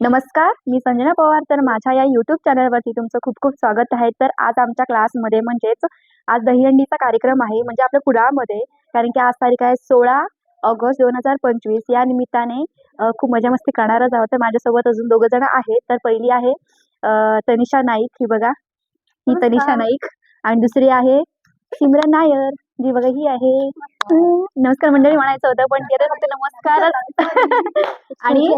नमस्कार मी संजना पवार. तर माझ्या या यूट्यूब चॅनलवरती तुमचं खूप खूप स्वागत आहे. तर आज आमच्या क्लासमध्ये म्हणजेच आज दहीहंडीचा कार्यक्रम आहे. म्हणजे आपल्या कुडाळमध्ये कारण की आज तारीख आहे सोळा ऑगस्ट दोन हजार पंचवीस. या निमित्ताने खूप मजा मस्ती करणारच आहोत. तर माझ्यासोबत अजून दोघं जण आहेत. तर पहिली आहे तनिषा नाईक. ही बघा. ही तनिषा नाईक. आणि दुसरी आहे सिमरन नायर. जी बघा ही आहे. नमस्कार. मंडळी म्हणायचं होतं पण ते फक्त नमस्कारच. आणि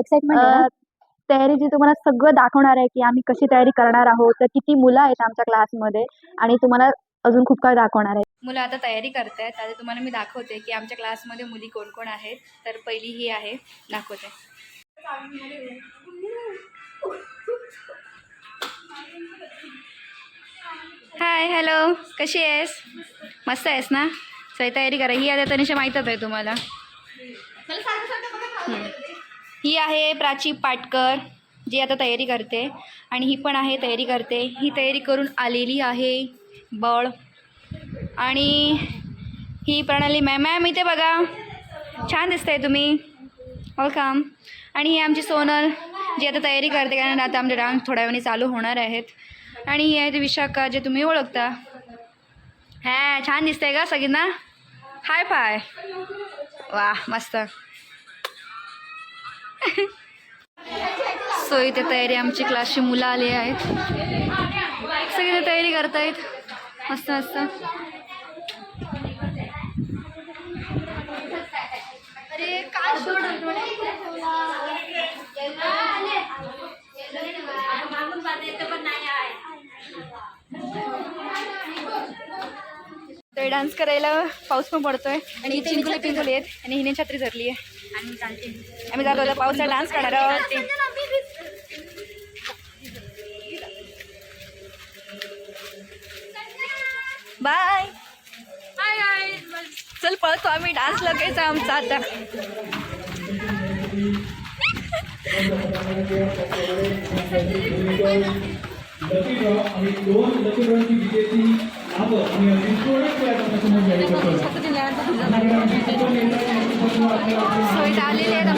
तयारी जी तुम्हाला सगळं दाखवणार आहे की आम्ही कशी तयारी करणार आहोत तर किती मुलं आहेत आमच्या क्लासमध्ये आणि तुम्हाला अजून खूप काही दाखवणार आहे. मुलं आता तयारी करत आहेत आता तुम्हाला मी दाखवते की आमच्या क्लासमध्ये मुली कोण कोण आहेत. तर पहिली ही आहे. दाखवते. हाय हॅलो कशी आहेस? मस्त आहेस ना? सही तयारी करा. ही आता तनिषा माहीतच आहे तुम्हाला. ही आहे प्राची पाटकर जी आता तयारी करते. आणि ही पण आहे तयारी करते. ही तयारी करून आलेली आहे बळ. आणि ही प्रणाली मॅम मॅम इथे बघा. छान दिसतंय तुम्ही. वेलकम आणि ही आमची सोनल जी आता तयारी करते कारण आता आमचे डान्स थोड्या वेळाने चालू होणार आहेत. आणि ही आहे ती विशाखा जे तुम्ही ओळखता. हा छान दिसतंय का सगळींना. हाय फाय वा मस्त. सो इथे तयारी आमची क्लासची मुलं आली आहेत. सगळी इथे तयारी करतायत. मस्त मस्त. अरे काय डान्स करायला पाऊस पण पडतोय. आणि ही चिंकुली पिंकुली आहेत आणि हिने छत्री धरली आहे. आम्ही जातो आता पावसात डान्स करणार आहोत बाय. चल पळतो आम्ही डान्स लगायचा आमचा आता. आणि दोन సో ఇటాలీ లేదా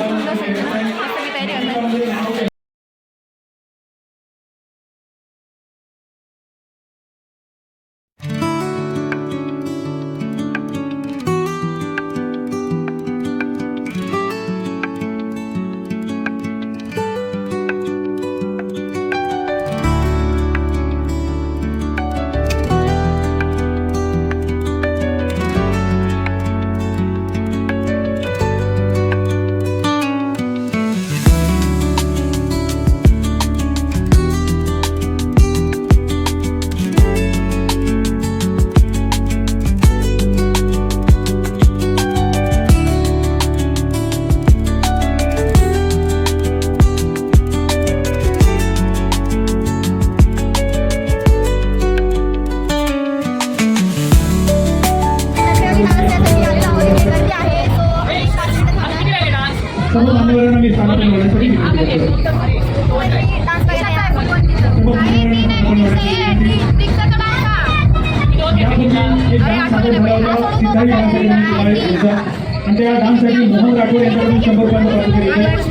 सिद्धाई डान्स अकॅडमी कुडाळ यांचा. आणि त्या डान्ससाठी मोहन राठोड यांच्याकडून शंभर रुपयांचा पारितोषिक येतं.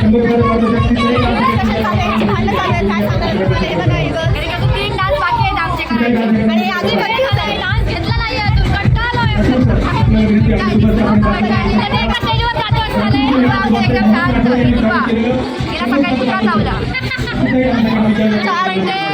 शंभर रुपयाचं पारितोषिक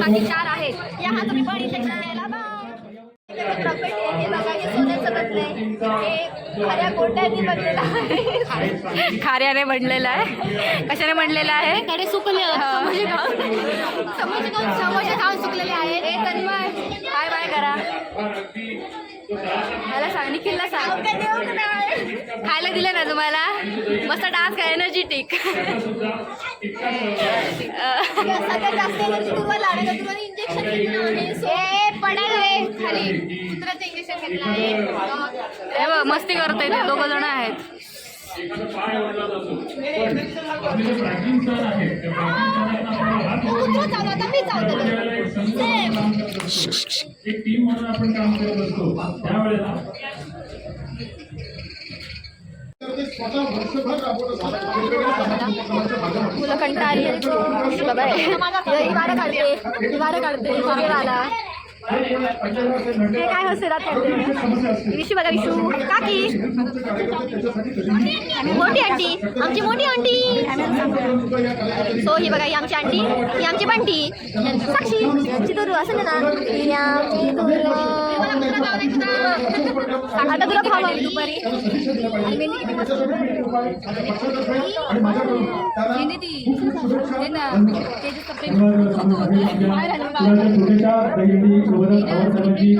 बाकी चार आहेत. या हा तुम्ही पण इंजेक्शन द्यायला बा प्रॉपर्टी आहे बघा हे सोन्याचं बनलंय हे खऱ्या कोट्याने बनलेलं आहे. खाऱ्याने बनलेलं आहे? कशाने बनलेलं आहे कडे सुकले समोसे खाऊन समोसे खाऊन समोसे खाऊन सुकलेले आहेत. हे काय बाय. करा. मला सांग निखिलला सांग. खायला दिलं ना तुम्हाला? मस्त डान्स काय एनर्जेटिक सगळ्यात जास्त एनर्जी दुर्वाने इंजेक्शन घेतलं आहे सो पडाल रे खाली. कुत्र्याचं इंजेक्शन घेतलं आहे. हे बघ मस्ती करतोय ते दोघं जण आहेत. करत असतो, एक टीम म्हणून आपण काम करत असतो. त्यावेळेला बाबा ही वारं काढते. ही वारं काढते. सगळे आला हे काय हसे राहते विशू बघा विशू. काकी. मोठी आंटी. आमची मोठी आंटी. सो ही बघा ही आमची आंटी. ही आमची बंटी. साक्षी. आमची दुरू असं ना? आमची दुरू आता तुला खावा दुपारी. छोट्याशा दहीहंडी सोबतच आवर्तनाची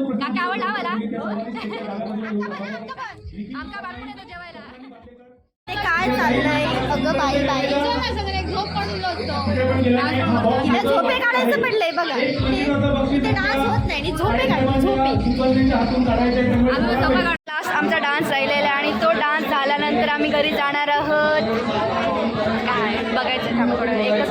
काका आवडला जेवायला. काय चाललंय? अगं बाई बाई. इथे झोपे काढायचं पडलंय बघा. इथे डान्स होत नाही झोपे काढते झोपे. हातून काढायचे त्यामुळे लास्ट आमचा डान्स राहिलेला आहे आणि तो डान्स झाल्यानंतर आम्ही घरी जाणार आहोत. काय? बघायचं एकच.